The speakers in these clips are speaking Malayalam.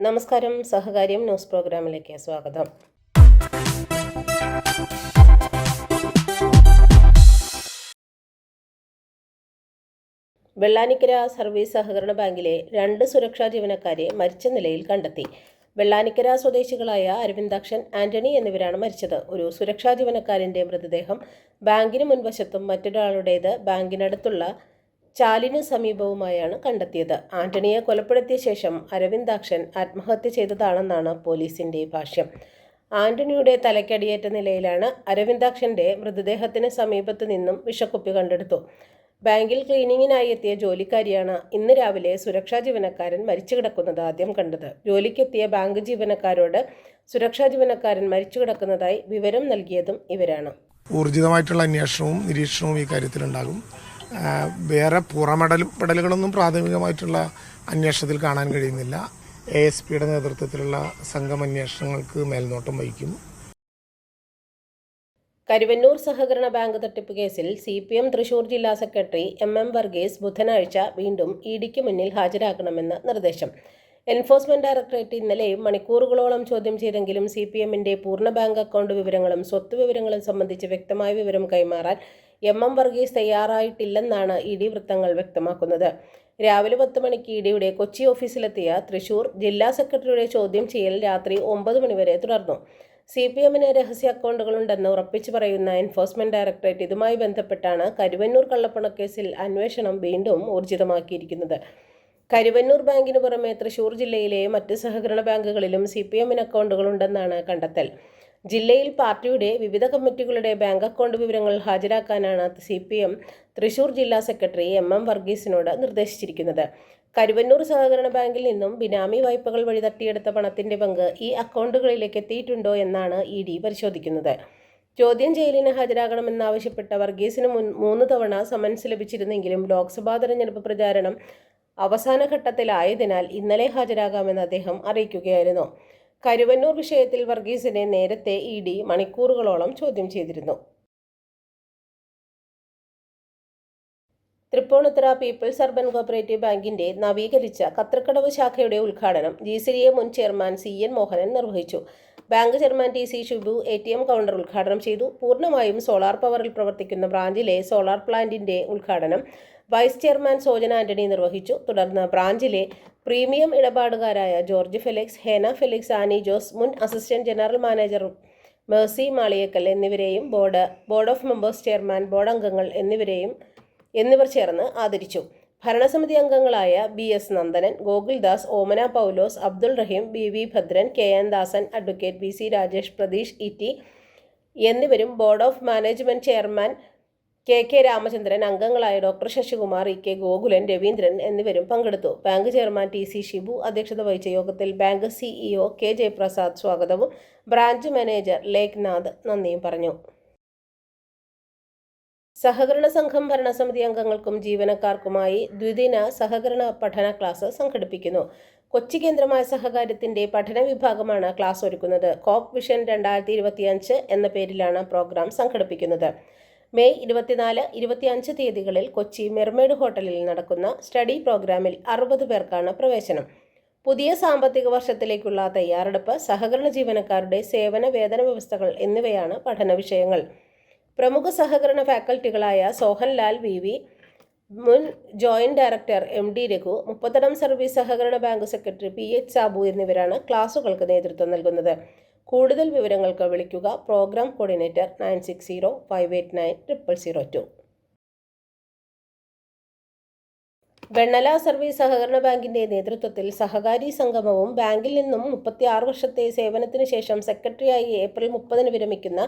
നമസ്കാരം. സഹകാര്യം ന്യൂസ് പ്രോഗ്രാമിലേക്ക് സ്വാഗതം. വെള്ളാനിക്കര സർവീസ് സഹകരണ ബാങ്കിലെ രണ്ട് സുരക്ഷാ ജീവനക്കാരെ മരിച്ച നിലയിൽ കണ്ടെത്തി. വെള്ളാനിക്കര സ്വദേശികളായ അരവിന്ദാക്ഷൻ ആന്റണി എന്നിവരാണ് മരിച്ചത്. ഒരു സുരക്ഷാ ജീവനക്കാരന്റെ മൃതദേഹം ബാങ്കിന് മുൻവശത്തും മറ്റൊരാളുടേത് ബാങ്കിനടുത്തുള്ള ചാലിന് സമീപവുമായാണ് കണ്ടെത്തിയത്. ആന്റണിയെ കൊലപ്പെടുത്തിയ ശേഷം അരവിന്ദാക്ഷൻ ആത്മഹത്യ ചെയ്തതാണെന്നാണ് പോലീസിന്റെ ഭാഷ്യം. ആന്റണിയുടെ തലക്കടിയേറ്റ നിലയിലാണ് അരവിന്ദാക്ഷന്റെ മൃതദേഹത്തിന് സമീപത്തു നിന്നും വിഷക്കുപ്പി കണ്ടെടുത്തു. ബാങ്കിൽ ക്ലീനിങ്ങിനായി എത്തിയ ജോലിക്കാരിയാണ് ഇന്ന് രാവിലെ സുരക്ഷാ ജീവനക്കാരൻ മരിച്ചു കിടക്കുന്നത് ആദ്യം കണ്ടത്. ജോലിക്കെത്തിയ ബാങ്ക് ജീവനക്കാരോട് സുരക്ഷാ ജീവനക്കാരൻ മരിച്ചു കിടക്കുന്നതായി വിവരം നൽകിയതും ഇവരാണ്. ഊർജിതമായിട്ടുള്ള അന്വേഷണവും നിരീക്ഷണവും ഈ കാര്യത്തിലുണ്ടാകും. വേറെ പുറമെടൽ പെടലുകളൊന്നും പ്രാഥമികമായിട്ടുള്ള അന്വേഷണത്തിൽ കാണാൻ കഴിയുന്നില്ല. എ എസ് പിയുടെ നേതൃത്വത്തിലുള്ള സംഘം അന്വേഷണങ്ങൾക്ക് മേൽനോട്ടം വഹിക്കും. കരുവന്നൂർ സഹകരണ ബാങ്ക് തട്ടിപ്പ് കേസിൽ സി പി എം തൃശൂർ ജില്ലാ സെക്രട്ടറി എം എം വർഗീസ് ബുധനാഴ്ച വീണ്ടും ഇ ഡിക്ക് മുന്നിൽ ഹാജരാക്കണമെന്ന് നിർദ്ദേശം. എൻഫോഴ്സ്മെന്റ് ഡയറക്ടറേറ്റ് ഇന്നലെ മണിക്കൂറുകളോളം ചോദ്യം ചെയ്തെങ്കിലും സി പി എമ്മിന്റെ പൂർണ ബാങ്ക് അക്കൗണ്ട് വിവരങ്ങളും സ്വത്ത് വിവരങ്ങളും സംബന്ധിച്ച് വ്യക്തമായ വിവരം കൈമാറാൻ എം എം വർഗീസ് തയ്യാറായിട്ടില്ലെന്നാണ് ഇ ഡി വൃത്തങ്ങൾ വ്യക്തമാക്കുന്നത്. രാവിലെ പത്ത് മണിക്ക് ഇ ഡിയുടെ കൊച്ചി ഓഫീസിലെത്തിയ തൃശൂർ ജില്ലാ സെക്രട്ടറിയുടെ ചോദ്യം ചെയ്യൽ രാത്രി ഒമ്പത് മണിവരെ തുടർന്നു. സി പി എമ്മിന് രഹസ്യ അക്കൗണ്ടുകളുണ്ടെന്ന് ഉറപ്പിച്ചു പറയുന്ന എൻഫോഴ്സ്മെന്റ് ഡയറക്ടറേറ്റ് ഇതുമായി ബന്ധപ്പെട്ടാണ് കരുവന്നൂർ കള്ളപ്പണക്കേസിൽ അന്വേഷണം വീണ്ടും ഊർജിതമാക്കിയിരിക്കുന്നത്. കരുവന്നൂർ ബാങ്കിന് പുറമെ തൃശൂർ ജില്ലയിലെ മറ്റ് സഹകരണ ബാങ്കുകളിലും സി പി എമ്മിന് അക്കൗണ്ടുകളുണ്ടെന്നാണ് കണ്ടെത്തൽ. ജില്ലയിൽ പാർട്ടിയുടെ വിവിധ കമ്മിറ്റികളുടെ ബാങ്ക് അക്കൗണ്ട് വിവരങ്ങൾ ഹാജരാക്കാനാണ് സി പി എം തൃശൂർ ജില്ലാ സെക്രട്ടറി എം എം വർഗീസിനോട് നിർദ്ദേശിച്ചിരിക്കുന്നത്. കരുവന്നൂർ സഹകരണ ബാങ്കിൽ നിന്നും ബിനാമി വായ്പകൾ വഴി തട്ടിയെടുത്ത പണത്തിന്റെ പങ്ക് ഈ അക്കൗണ്ടുകളിലേക്ക് എത്തിയിട്ടുണ്ടോ എന്നാണ് ഇ ഡി പരിശോധിക്കുന്നത്. ചോദ്യം ചെയ്യലിന് ഹാജരാകണമെന്നാവശ്യപ്പെട്ട വർഗീസിന് മുൻ മൂന്ന് തവണ സമൻസ് ലഭിച്ചിരുന്നെങ്കിലും ലോക്സഭാ തെരഞ്ഞെടുപ്പ് പ്രചാരണം അവസാന ഘട്ടത്തിലായതിനാൽ ഇന്നലെ ഹാജരാകാമെന്ന് അദ്ദേഹം അറിയിക്കുകയായിരുന്നു. കരുവന്നൂർ വിഷയത്തിൽ വർഗീസിനെ നേരത്തെ ഇ ഡി മണിക്കൂറുകളോളം ചോദ്യം ചെയ്തിരുന്നു. തൃപ്പൂണിത്തുറ പീപ്പിൾസ് അർബൻ കോപ്പറേറ്റീവ് ബാങ്കിന്റെ നവീകരിച്ച കത്രക്കടവ് ശാഖയുടെ ഉദ്ഘാടനം ജി മുൻ ചെയർമാൻ സി എൻ മോഹനൻ നിർവഹിച്ചു. Bank chairman T C Shibu A T M counter ഉദ്ഘാടനം ചെയ്തു. പൂർണമായും സോളാർ പവറിൽ പ്രവർത്തിക്കുന്ന ബ്രാഞ്ചിലെ സോളാർ പ്ലാന്റിന്റെ ഉദ്ഘാടനം വൈസ് ചെയർമാൻ സോജന ആന്റണി നിർവഹിച്ചു. തുടർന്ന് ബ്രാഞ്ചിലെ premium ഇടപാടുകാരായ George Felix Hena Felix Annie Jose മുൻ assistant general manager Mercy Maliyakkal എന്നിവരെയും board board of members chairman board അംഗങ്ങൾ എന്നിവരെയും എന്നിവർ ചേർന്ന് ആദരിച്ചു. ഭരണസമിതി അംഗങ്ങളായ B S Nandanan Gokuldas Omana Paulose Abdul Rahim B V Bhadran K N Dasan advocate B C Rajesh Pratheesh E T എന്നിവരും board of management chairman K K Ramachandran അംഗങ്ങളായ doctor Sasikumar E K Gokulan Raveendran എന്നിവരും പങ്കെടുത്തു. Bank chairman T C Shibu അധ്യക്ഷത വഹിച്ച യോഗത്തിൽ ബാങ്ക് സിഇഒ കെ ജയപ്രസാദ് സ്വാഗതവും ബ്രാഞ്ച് മാനേജർ ലേഖ്നാഥ് നന്ദിയും പറഞ്ഞു. സഹകരണ സംഘം ഭരണസമിതി അംഗങ്ങൾക്കും ജീവനക്കാർക്കുമായി ദ്വിദിന സഹകരണ പഠന ക്ലാസ് സംഘടിപ്പിക്കുന്നു. കൊച്ചി കേന്ദ്രമായ സഹകാര്യത്തിന്റെ പഠന വിഭാഗമാണ് ക്ലാസ് ഒരുക്കുന്നത്. കോപ്പ് വിഷൻ രണ്ടായിരത്തി ഇരുപത്തിയഞ്ച് എന്ന പേരിലാണ് പ്രോഗ്രാം സംഘടിപ്പിക്കുന്നത്. മെയ് ഇരുപത്തിനാല് ഇരുപത്തിയഞ്ച് തീയതികളിൽ കൊച്ചി മെർമേഡ് ഹോട്ടലിൽ നടക്കുന്ന സ്റ്റഡി പ്രോഗ്രാമിൽ അറുപത് പേർക്കാണ് പ്രവേശനം. പുതിയ സാമ്പത്തിക വർഷത്തിലേക്കുള്ള തയ്യാറെടുപ്പ് സഹകരണ ജീവനക്കാരുടെ സേവന വേതന വ്യവസ്ഥകൾ എന്നിവയാണ് പഠന വിഷയങ്ങൾ. പ്രമുഖ സഹകരണ ഫാക്കൽറ്റികളായ സോഹൻലാൽ വി വി മുൻ joint director M D Raghu Muppathadam service സഹകരണ bank secretary P H Sabu എന്നിവരാണ് ക്ലാസുകൾക്ക് നേതൃത്വം നൽകുന്നത്. കൂടുതൽ വിവരങ്ങൾക്ക് വിളിക്കുക programme coordinator nine six zero five eight nine triple zero two. Vennala service സഹകരണ ബാങ്കിന്റെ നേതൃത്വത്തിൽ സഹകാരി സംഗമവും ബാങ്കിൽ നിന്നും മുപ്പത്തിയാറ് വർഷത്തെ സേവനത്തിന് ശേഷം സെക്രട്ടറിയായി ഏപ്രിൽ മുപ്പതിന് വിരമിക്കുന്ന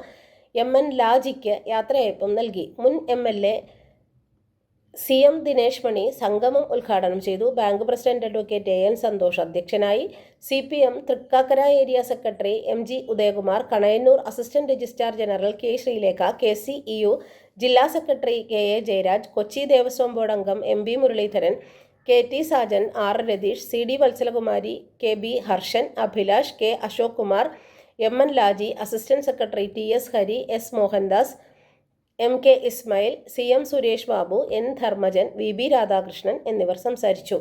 എം എൻ ലാജിക്ക് യാത്രയയപ്പും നൽകി. മുൻ M L A C M Dinesh Mani സംഗമം ഉദ്ഘാടനം ചെയ്തു. Bank president advocate A N Santhosh അധ്യക്ഷനായി. C P M Thrikkakara area secretary M G Udayakumar Kanayannur assistant registrar general K Sreelekha K C E U ജില്ലാ secretary K A Jayaraj Kochi Devaswom board അംഗം M B Muraleedharan K T Sajan R Ratheesh C D Vatsalakumari K B Harshan Abhilash K Ashok Kumar M N Laji assistant secretary T S Hari S Mohandas M K Ismail C M Suresh Babu N Dharmajan V B Radhakrishnan എന്നിവർ സംസാരിച്ചു.